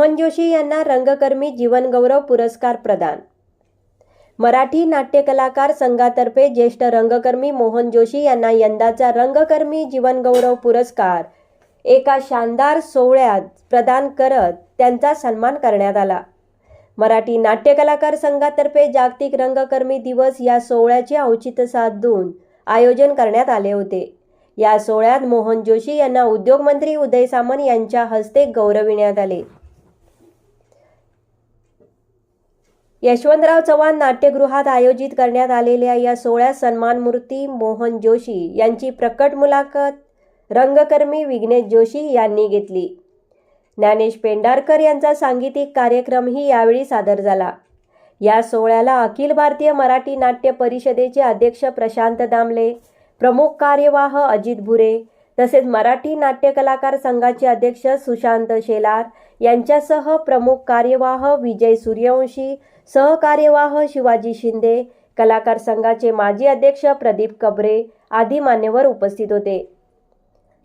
मोहन जोशी यांना रंगकर्मी जीवनगौरव पुरस्कार प्रदान. मराठी नाट्य कलाकार संघातर्फे ज्येष्ठ रंगकर्मी मोहन जोशी यांना यंदाचा रंगकर्मी जीवनगौरव पुरस्कार एका शानदार सोहळ्यात प्रदान करत त्यांचा सन्मान करण्यात आला. मराठी नाट्य कलाकार संघातर्फे जागतिक रंगकर्मी दिवस या सोहळ्याचे औचित्य साधून आयोजन करण्यात आले होते. या सोहळ्यात मोहन जोशी यांना उद्योगमंत्री उदय सामंत यांच्या हस्ते गौरविण्यात आले. यशवंतराव चव्हाण नाट्यगृहात आयोजित करण्यात आलेल्या या सोहळ्यात सन्मानमूर्ती मोहन जोशी यांची प्रकट मुलाखत रंगकर्मी विघ्नेश जोशी यांनी घेतली. ज्ञानेश पेंढारकर यांचा सांगीतिक कार्यक्रमही यावेळी सादर झाला. या सोहळ्याला अखिल भारतीय मराठी नाट्य परिषदेचे अध्यक्ष प्रशांत दामले प्रमुख कार्यवाह अजित भुरे तसेच मराठी नाट्य कलाकार संघाचे अध्यक्ष सुशांत शेलार यांच्यासह प्रमुख कार्यवाह विजय सूर्यवंशी सहकार्यवाह शिवाजी शिंदे कलाकार संघाचे माजी अध्यक्ष प्रदीप कबरे आदी मान्यवर उपस्थित होते.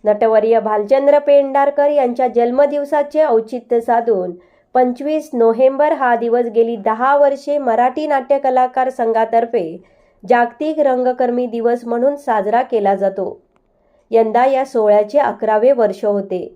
नटवर्य भालचंद्र पेंडारकर यांच्या जन्मदिवसाचे औचित्य साधून पंचवीस नोव्हेंबर हा दिवस गेली दहा वर्षे मराठी नाट्य कलाकार संघातर्फे जागतिक रंगकर्मी दिवस म्हणून साजरा केला जातो. यंदा या सोहळ्याचे अकरावे वर्ष होते.